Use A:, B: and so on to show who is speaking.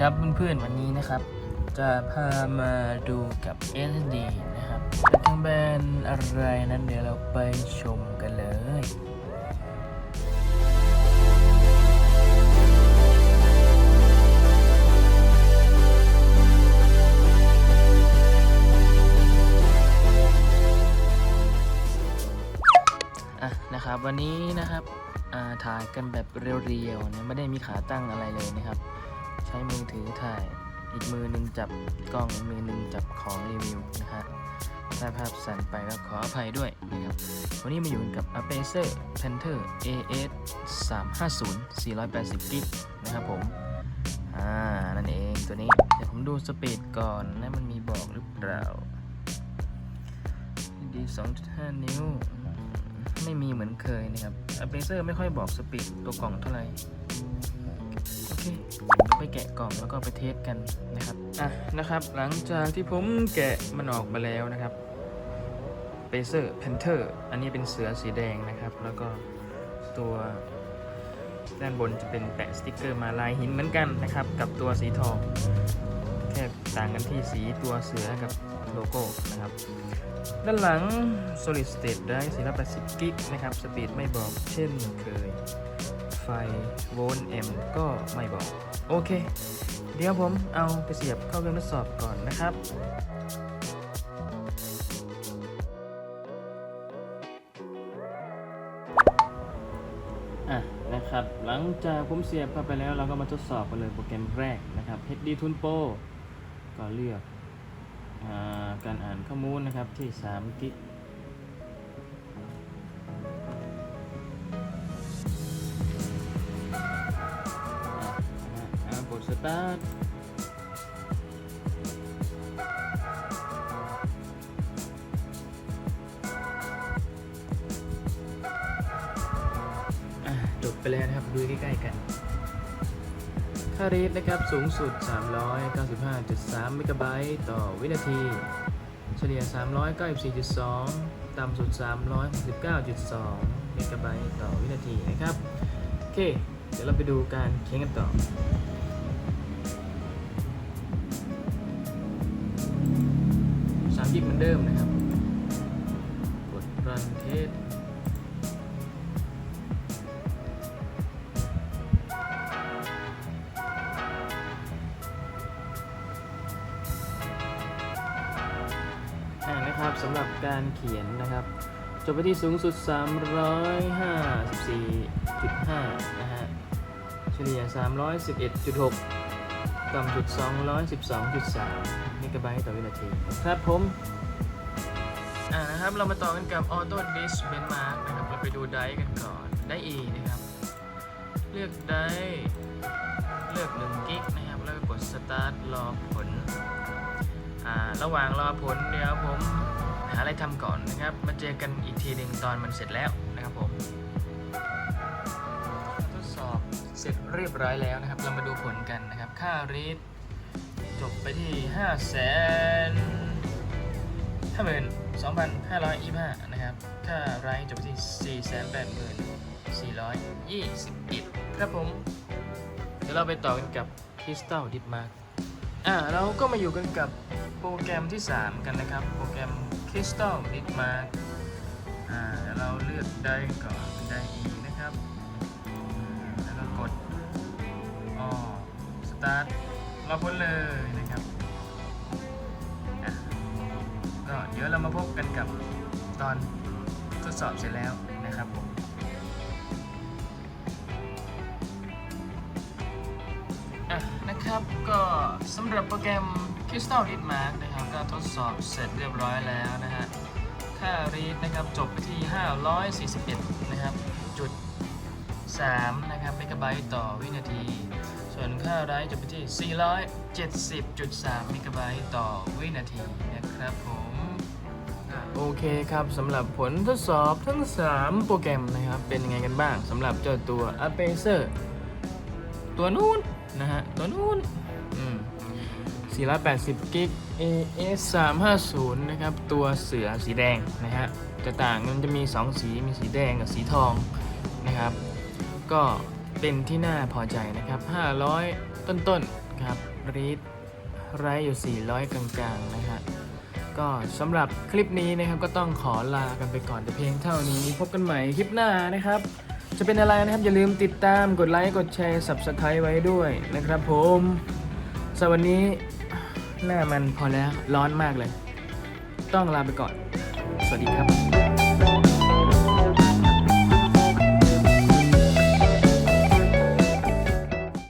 A: ครับเพื่อนๆวันนี้นะครับ จะพามาดูกับ SD นะครับเป็นแบรนด์อะไรนั้นเดี๋ยวเราไปชมกันเลยอะนะครับวันนี้นะครับถ่ายกันแบบเรียวๆนะไม่ได้มีขาตั้งอะไรเลยนะครับ ใช้มือถือถ่าย อีกมือหนึ่งจับกล้องอีกมือหนึ่งจับของรีวิวนะครับถ้าภาพสั่นไปก็ขออภัยด้วยนะครับ วันนี้มาอยู่กับ Acer Panther AS 350 480 g b นะครับผม อ่า นั่นเองตัวนี้ เดี๋ยวผมดูสปีดก่อนนะมันมีบอกหรือเปล่าดี2.5 นิ้ว ไม่มีเหมือนเคยนะครับ a p e r ไม่ค่อยบอกสปีดตัวกล่องเท่าไหร่ ไปแกะกล่องแล้วก็ไปเทสกันนะครับอะนะครับ หลังจากที่ผมแกะมันออกมาแล้วนะครับ p a c e r Panther อันนี้เป็นเสือสีแดงนะครับ แล้วก็ตัวด้านบนจะเป็นแปะสติกเกอร์มาลายหินเหมือนกันนะครับ กับตัวสีทอง แค่ต่างกันที่สีตัวเสือกับโลโก้นะครับ ด้านหลัง solid state drive 480กิกนะครับ สปีดไม่บอกเช่นเคย ไฟโวลต์แอมก็ไม่บอก โอเค เดี๋ยวผมเอาไปเสียบเข้าเครื่องทดสอบก่อนนะครับอะนะครับ หลังจากผมเสียบเข้าไปแล้วเราก็มาทดสอบกันเลยโปรแกรมแรกนะครับ HD Tune Pro ก็เลือกอการอ่านข้อมูลนะครับที่3กิก อ่ากดสตาร์ทอะจบไปแล้วนะครับ ดูใกล้ๆกัน ค่าเรทนะครับ สูงสุด 395.3เมกะไบต์ต่อวินาที เฉลี่ย 394.2 ต่ำสุด 369.2เมกะไบต์ต่อวินาทีนะครับ โอเค เดี๋ยวเราไปดูการเคียงกันต่อ สามกิกเหมือนเดิมนะครับ กดรันเทสนะครับสำหรับการเขียนนะครับ จบไปที่สูงสุด 354.5 นะฮะ เฉลี่ย 311.6 ต่ำสุด 212.3 เมกะไบต์ต่อวินาทีครับผม อ่านะครับ เรามาต่อกันกับ Auto Disk Benchmark นะครับ เราไปดูไดร์กันก่อน ไดร์ E นะครับ เลือกไดร์เลือก1กิกนะครับ แล้วก็กด Start รอผล อ่า ระหว่างรอผลเดี๋ยวผมหาอะไรทำก่อนนะครับ มาเจอกันอีกทีหนึ่งตอนมันเสร็จแล้วนะครับผม ร็จเรียบร้อยแล้วนะครับ เรามาดูผลกันนะครับ ค่ารีดจบไปที่5 5 2 5 5นะครับ ค่าไรจบไปที่ 4 8 4 2 1 ครับผม เดี๋ยวเราไปต่อกันกับ Crystal d i p Mark อ่าเราก็มาอยู่กันกับโปรแกรมที่ 3 กันนะครับ โปรแกรม Crystal d i p Mark อ่าเดี๋ยวเราเลือกได้ก่อนเป็นได้ E น รอพ้นเลยนะครับก็เดี๋ยวเรามาพบกันกับตอนทดสอบเสร็จแล้วนะครับผมนะครับก็สำหรับโปรแกรม Crystal Read Mark นะครับก็ทดสอบเสร็จเรียบร้อยแล้วนะฮะค่า read นะครับจบไปที่ 541 นะครับจุด 3 นะครับเมกะไบต์ต่อวินาที ส่วนค่า write จบไปที่ 470.3 เมกะไบต์ต่อวินาทีนะครับผมโอเคครับสำหรับผลทดสอบทั้ง 3 โปรแกรมนะครับ เป็นยังไงกันบ้างสำหรับเจ้าตัว Apacer ตัวนู้นนะฮะ ตัวนู้นอืม480กิก AS 350นะครับ ตัวเสือสีแดงนะฮะจะต่างมันจะมี 2 สี มีสีแดงกับสีทองนะครับ ก็เป็นที่น่าพอใจนะครับต้นๆครับรีดไรอยู่ 400 กลางๆนะฮะก็สำหรับคลิปนี้นะครับก็ต้องขอลากันไปก่อนแต่เพียงเท่านี้ พบกันใหม่คลิปหน้านะครับ จะเป็นอะไรนะครับ อย่าลืมติดตามกดไลค์กดแชร์ Subscribe ไว้ด้วยนะครับผมสวันนี้หน้ามันพอแล้วร้อนมากเลย ต้องลาไปก่อน สวัสดีครับ